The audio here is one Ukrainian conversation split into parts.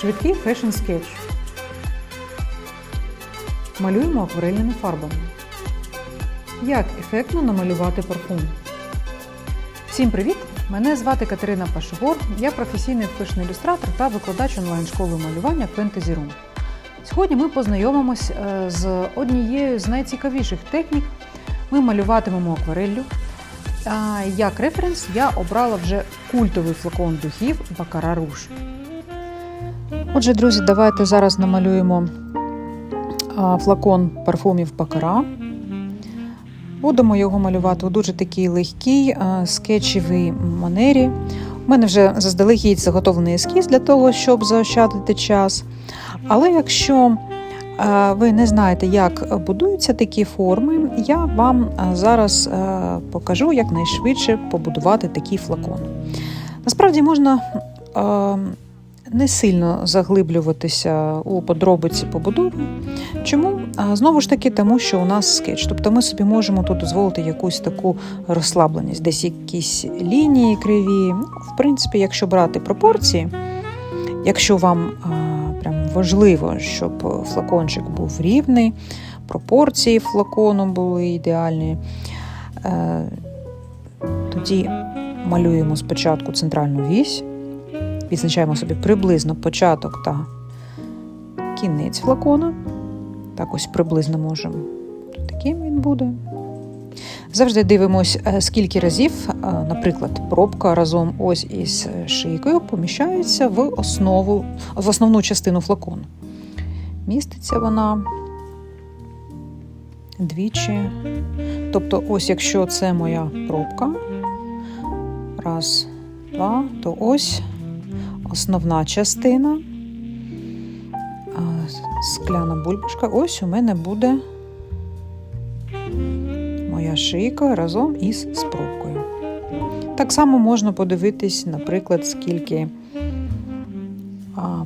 Швидкий фешн скетч. Малюємо акварельними фарбами. Як ефектно намалювати парфум? Всім привіт! Мене звати Катерина Пашогор. Я професійний фешн-ілюстратор та викладач онлайн-школи малювання Fantasy Room. Сьогодні ми познайомимось е, з однією з найцікавіших технік. Ми малюватимемо аквареллю. Як референс я обрала вже культовий флакон духів Бакара Руж. Отже, друзі, давайте зараз намалюємо флакон парфумів Бакара. Будемо його малювати у дуже такій легкій скетчевій манері. У мене вже заздалегідь заготовлений ескіз для того, щоб заощадити час. Але якщо ви не знаєте, як будуються такі форми, я вам зараз покажу, як найшвидше побудувати такий флакон. Насправді можна не сильно заглиблюватися у подробиці побудови. Чому? А, Знову ж таки, тому що у нас скетч. Тобто ми собі можемо тут дозволити якусь таку розслабленість, десь якісь лінії криві. Ну, В принципі, якщо брати пропорції, якщо вам прям важливо, щоб флакончик був рівний, пропорції флакону були ідеальні, е, тоді малюємо спочатку центральну вісь, відзначаємо собі приблизно початок та кінець флакона. Так ось приблизно можемо. Таким він буде. Завжди дивимось, е, скільки разів, е, наприклад, пробка разом ось із шийкою поміщається в основу, в основну частину флакону. Міститься вона двічі. Тобто, ось якщо це моя пробка, раз, два, то ось основна частина скляна бульбашка. Ось у мене буде моя шийка разом із спробкою. Так само можна подивитись, наприклад, скільки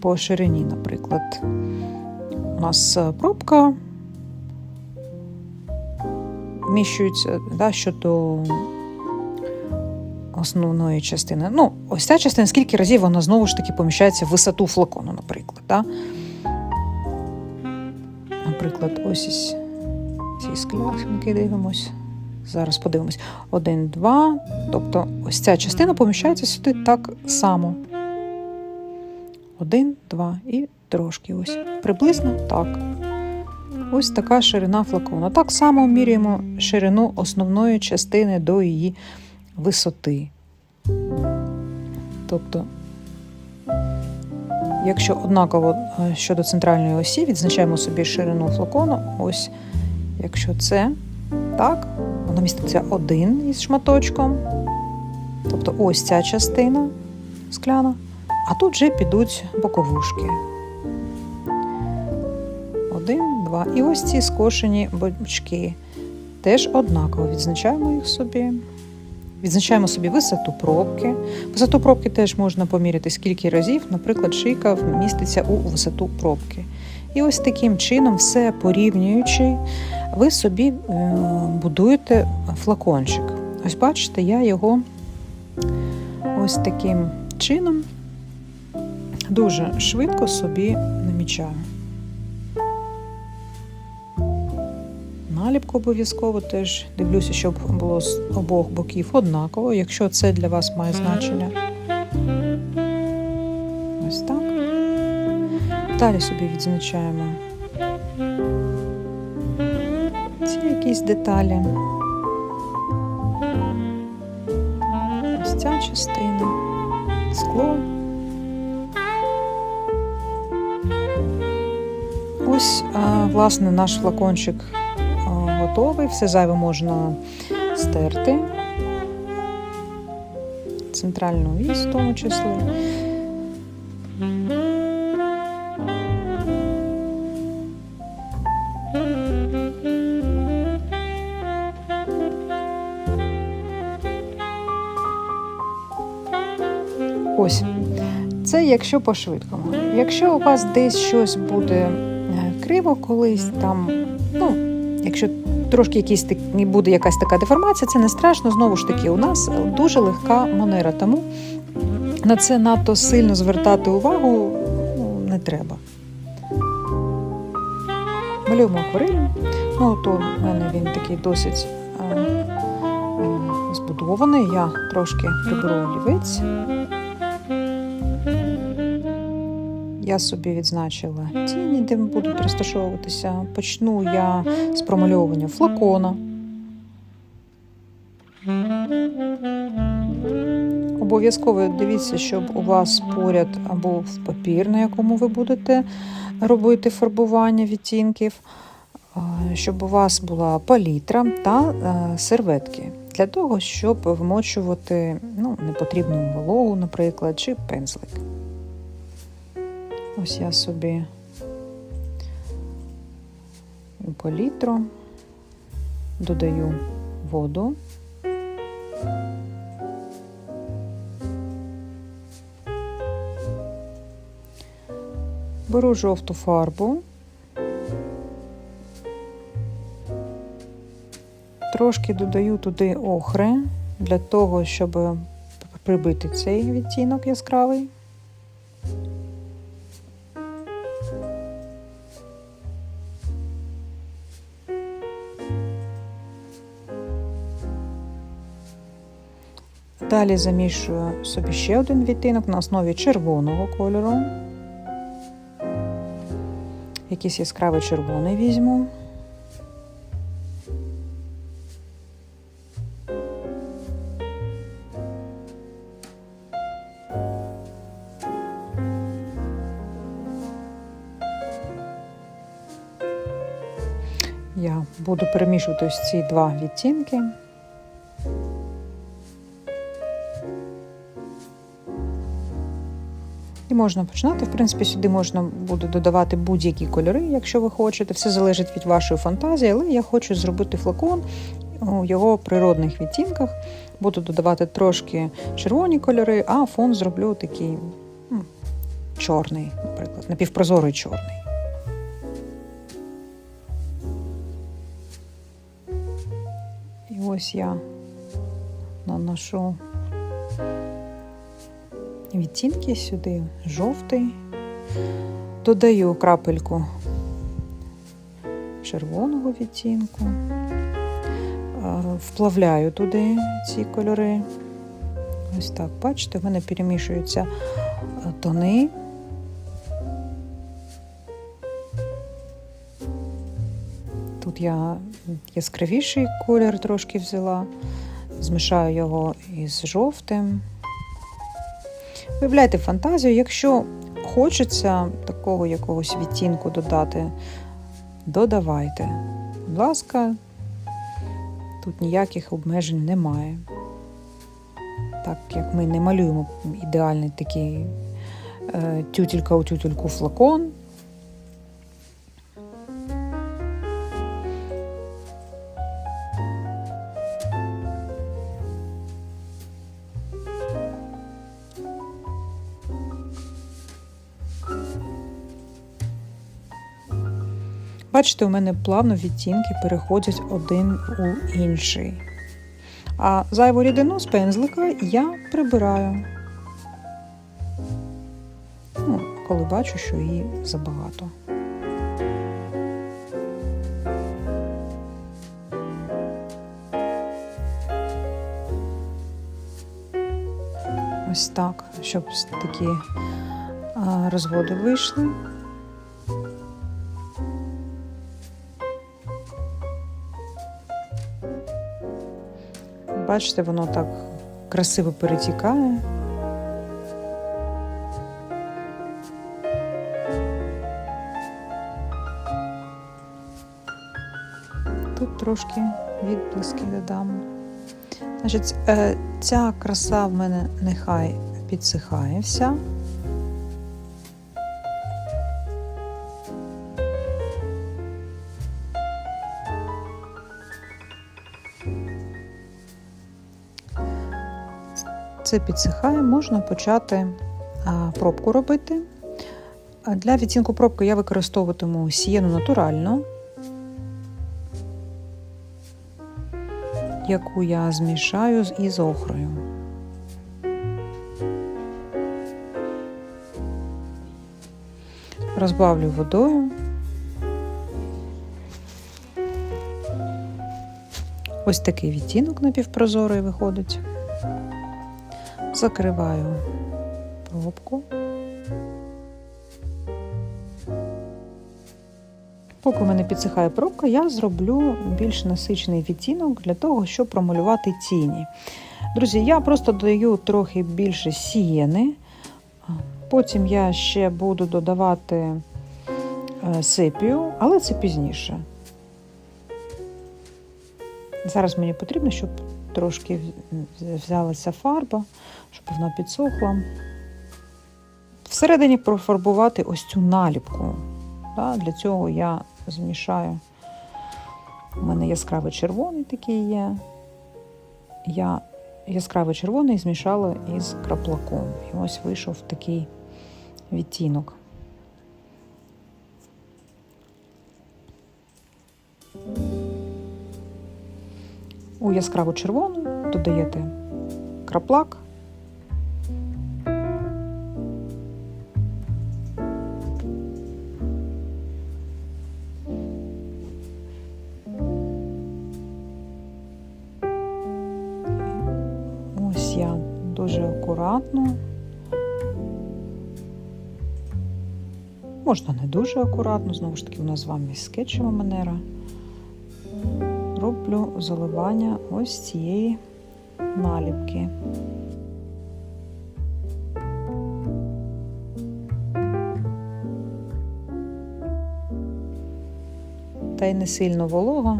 по ширині, наприклад, у нас е, пробка вміщується да, щодо основної частини. Ну, ось ця частина, скільки разів вона знову ж таки поміщається в висоту флакону, наприклад. Да? Наприклад, ось із ці склянки дивимось. Зараз подивимось. Один, два. Тобто ось ця частина поміщається сюди так само. Один, два і трошки ось. Приблизно так. Ось така ширина флакону. Так само міряємо ширину основної частини до її висоти. Тобто, якщо однаково е, щодо центральної осі, відзначаємо собі ширину флакону. Ось, якщо це так, воно міститься один із шматочком. Тобто ось ця частина скляна, а тут вже підуть боковушки. Один, два. І ось ці скошені бочки. Теж однаково відзначаємо їх собі. Відзначаємо собі висоту пробки. Висоту пробки теж можна поміряти скільки разів, наприклад, шийка вміститься у висоту пробки. І ось таким чином, все порівнюючи, ви собі е, будуєте флакончик. Ось бачите, я його ось таким чином дуже швидко собі намічаю. Наліпку обов'язково теж дивлюся, щоб було з обох боків однаково, якщо це для вас має значення. Ось так. Далі собі відзначаємо ці якісь деталі. Ось ця частина, скло. Ось, власне, наш флакончик готовий, все зайве можна стерти. Центральну вісь в тому числі. Ось. Це якщо по-швидкому. Якщо у вас десь щось буде е, криво колись, там, ну, якщо трошки якісь буде якась така деформація, це не страшно. Знову ж таки, у нас дуже легка манера. Тому на це надто сильно звертати увагу ну, не треба. Малюємо акварелем. Ну, то в мене він такий досить е, е, збудований. Я трошки приберу олівець. Я собі відзначила тіні, де будуть розташовуватися. Почну я з промальовування флакона. Обов'язково дивіться, щоб у вас поряд був папір, на якому ви будете робити фарбування відтінків, щоб у вас була палітра та е, серветки для того, щоб вмочувати ну, непотрібну вологу, наприклад, чи пензлик. Ось я собі у палітру додаю воду. Беру жовту фарбу, трошки додаю туди охри для того, щоб прибити цей відтінок яскравий. Далі замішую собі ще один відтінок на основі червоного кольору. Якийсь яскравий червоний візьму. Я буду перемішувати ось ці два відтінки. Можна починати. В принципі, сюди можна буде додавати будь-які кольори, якщо ви хочете. Все залежить від вашої фантазії, але я хочу зробити флакон у його природних відтінках. Буду додавати трошки червоні кольори, а фон зроблю такий м, чорний, наприклад, напівпрозорий чорний. І ось я наношу відтінки сюди, жовтий, додаю крапельку червоного відтінку, вплавляю туди ці кольори. Ось так, бачите, в мене перемішуються тони. Тут я яскравіший колір трошки взяла, змішаю його із жовтим. Виявляйте фантазію, якщо хочеться такого якогось відтінку додати, додавайте. Будь ласка, тут ніяких обмежень немає. Так як ми не малюємо ідеальний такий е, тютелька у тютельку флакон. Бачите, у мене плавно відтінки переходять один у інший. А зайву рідину з пензлика я прибираю. Ну, коли бачу, що її забагато. Ось так, щоб такі розводи вийшли. Бачите, воно так красиво перетікає. Тут трошки відблиски додам. Значить, е, ця краса в мене нехай підсихає вся. Це підсихає, можна почати пробку робити. Для відтінку пробки я використовуватиму сієну натуральну, яку я змішаю із охрою. розбавлю водою. Ось такий відтінок напівпрозорий виходить. Закриваю пробку. Поки у мене підсихає пробка, я зроблю більш насичений відтінок для того, щоб промалювати тіні. Друзі, я просто додаю трохи більше сієни. Потім я ще буду додавати е, сепію, але це пізніше. Зараз мені потрібно, щоб трошки взялася фарба, щоб вона підсохла. Всередині профарбувати ось цю наліпку. Для цього я змішаю. У мене яскравий червоний такий є. Я яскравий червоний змішала із краплаком. І ось вийшов такий відтінок. Яскраву червону додаєте краплак. Ось я дуже акуратно. Можна не дуже акуратно, знову ж таки, у нас з вами скетчева манера. Роблю заливання ось цієї наліпки. Та й не сильно волого.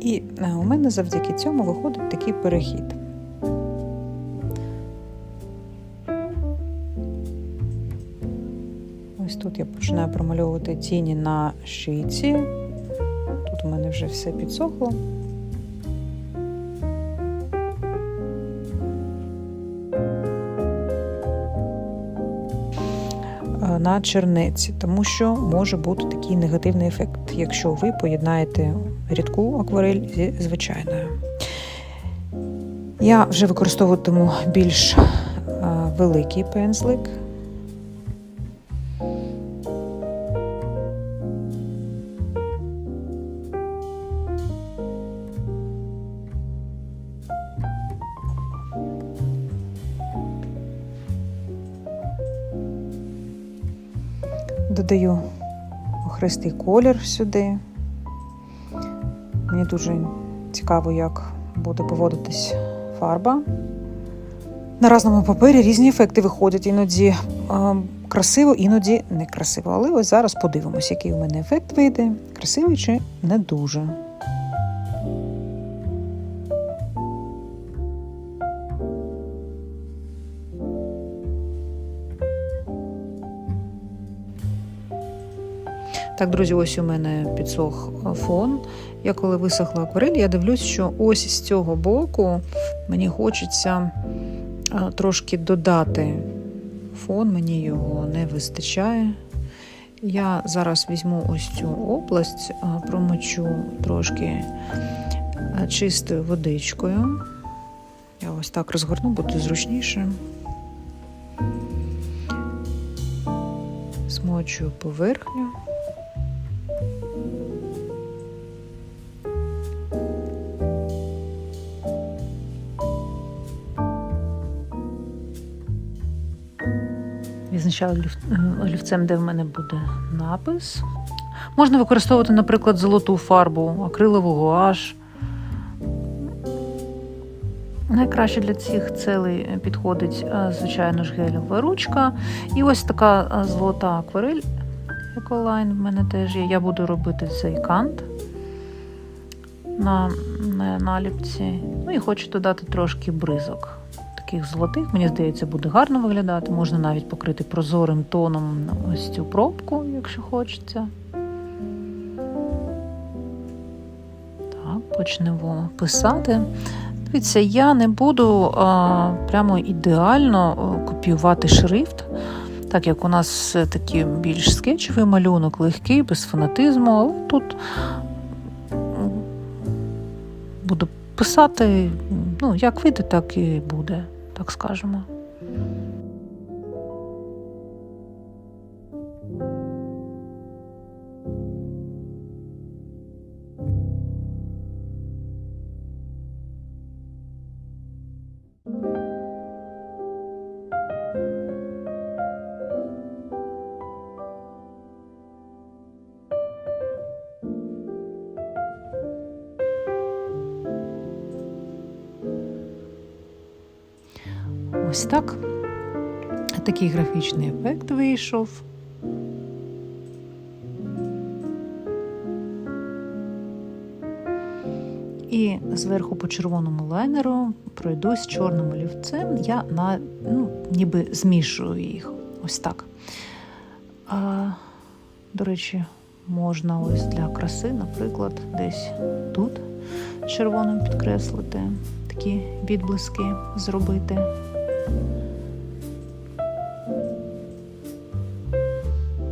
І у мене завдяки цьому виходить такий перехід. Ось тут я починаю промальовувати тіні на шийці. Вже все підсохло. На чернеці, тому що може бути такий негативний ефект, якщо ви поєднаєте рідку акварель зі звичайною. Я вже використовуватиму більш великий пензлик. Охристий колір сюди. Мені дуже цікаво, як буде поводитись фарба. На разному папері різні ефекти виходять. Іноді красиво, іноді не красиво. Але ось зараз подивимось, який у мене ефект вийде, красивий чи не дуже. Так, друзі, ось у мене підсох фон. Я коли висохла акварель, я дивлюсь, що ось з цього боку мені хочеться трошки додати фон, мені його не вистачає. Я зараз візьму ось цю область, промочу трошки чистою водичкою. Я ось так розгорну, буде зручніше. Смочую поверхню. Відзначаю олівцем, де в мене буде напис. Можна використовувати, наприклад, золоту фарбу, акрилову гуаш. Найкраще для цих целей підходить, звичайно ж, гелєва ручка. І ось така золота акварель Еколайн в мене теж є. Я буду робити цей кант на наліпці. Ну і хочу додати трошки бризок таких золотих, мені здається, буде гарно виглядати. Можна навіть покрити прозорим тоном ось цю пробку, якщо хочеться. Так, почнемо писати. Дивіться, я не буду а, прямо ідеально копіювати шрифт, так як у нас все таки більш скетчевий малюнок, легкий, без фанатизму, але тут буду писати, ну, як вийде, так і буде так скажемо. Ось так. Такий графічний ефект вийшов. І зверху по червоному лайнеру пройдусь чорним олівцем. Я на, ну, ніби змішую їх. Ось так. А, До речі, можна ось для краси, наприклад, десь тут червоним підкреслити, такі відблиски зробити.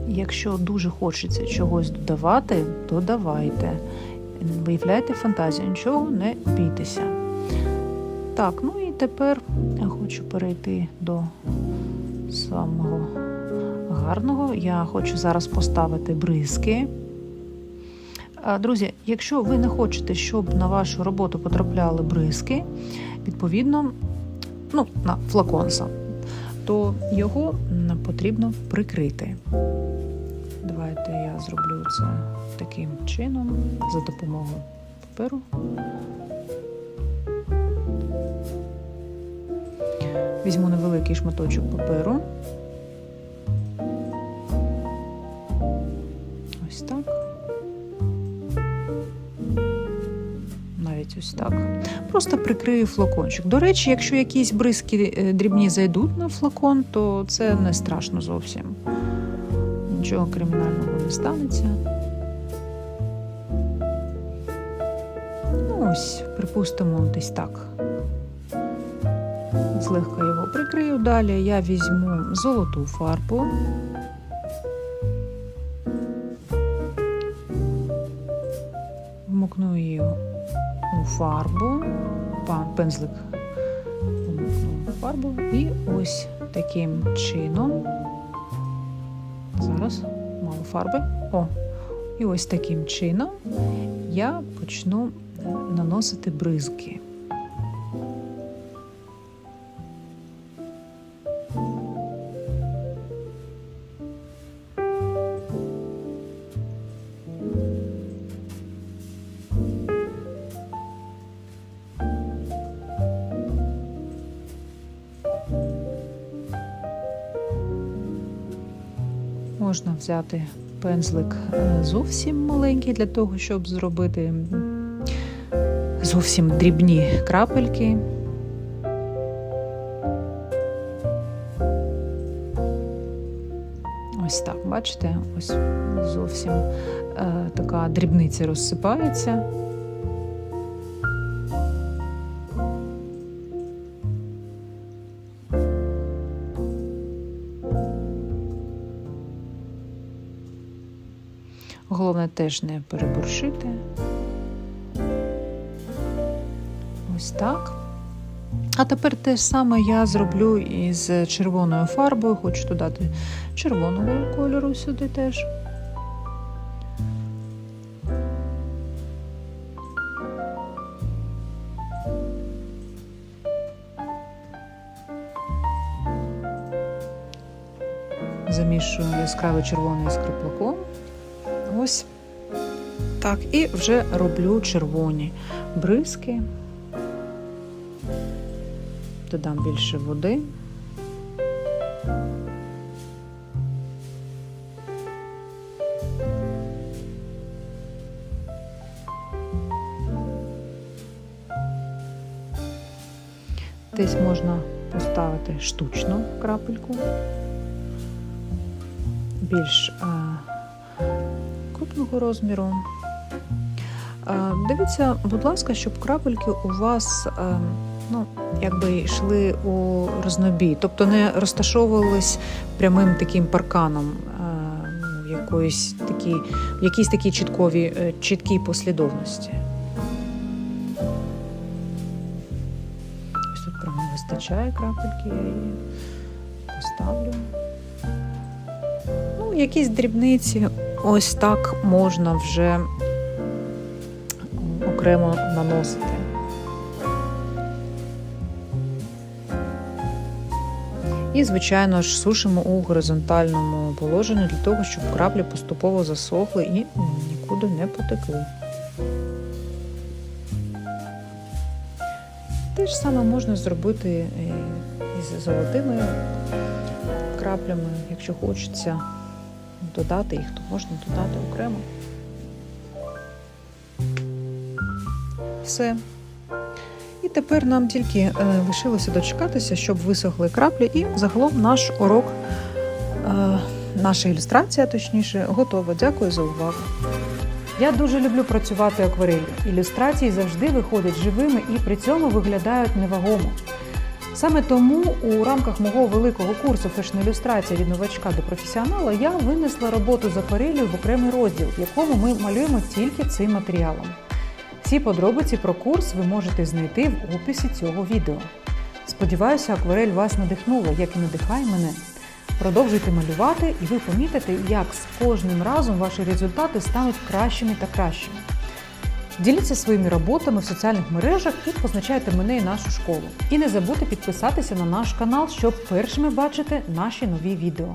Якщо дуже хочеться чогось додавати, додавайте. Виявляйте фантазію, нічого не бійтеся. Так, ну і тепер я хочу перейти до самого гарного. Я хочу зараз поставити бризки. Друзі, якщо ви не хочете, щоб на вашу роботу потрапляли бризки, відповідно, ну, на флаконса, то його потрібно прикрити. Давайте я зроблю це таким чином за допомогою паперу. Візьму невеликий шматочок паперу. Навіть ось так. Просто прикрию флакончик. До речі, якщо якісь бризки е, дрібні зайдуть на флакон, то це не страшно зовсім. Нічого кримінального не станеться. Ну, ось, припустимо, десь так. Злегка його прикрию. Далі я візьму золоту фарбу. Фарбу, пензлик фарбу і ось таким чином. Зараз мало фарби. О, і ось таким чином я почну наносити бризки. Взяти пензлик е, зовсім маленький для того, щоб зробити зовсім дрібні крапельки. Ось так, бачите, ось зовсім е, така дрібниця розсипається. Теж не переборщити. Ось так. А тепер те ж саме я зроблю із червоною фарбою. Хочу додати червоного кольору сюди теж. Замішую яскравий червоний з краплаком. Ось так. І вже роблю червоні бризки. Додам більше води. Десь можна поставити штучну крапельку, більш е, крупного розміру. Дивіться, будь ласка, щоб крапельки у вас е, ну, якби йшли у рознобій, тобто не розташовувались прямим таким парканом е, в якоїсь такій, в якійсь такій чітковій, е, чіткій послідовності. Ось тут прямо не вистачає крапельки, я її поставлю. Ну, якісь дрібниці, ось так можна вже окремо наносити. І, звичайно ж, сушимо у горизонтальному положенні для того, щоб краплі поступово засохли і нікуди не потекли. Те ж саме можна зробити е, із золотими краплями. Якщо хочеться додати їх, то можна додати окремо. Все. І тепер нам тільки е, лишилося дочекатися, щоб висохли краплі, і загалом наш урок, е, наша ілюстрація, точніше, готова. Дякую за увагу. Я дуже люблю працювати акварелью. Ілюстрації завжди виходять живими і при цьому виглядають невагомо. Саме тому у рамках мого великого курсу фешн-ілюстрація від новачка до професіонала я винесла роботу з акварелью в окремий розділ, в якому ми малюємо тільки цим матеріалом. Всі подробиці про курс ви можете знайти в описі цього відео. Сподіваюся, акварель вас надихнула, як і надихає мене. Продовжуйте малювати, і ви помітите, як з кожним разом ваші результати стануть кращими та кращими. Діліться своїми роботами в соціальних мережах і позначайте мене і нашу школу. І не забудьте підписатися на наш канал, щоб першими бачити наші нові відео.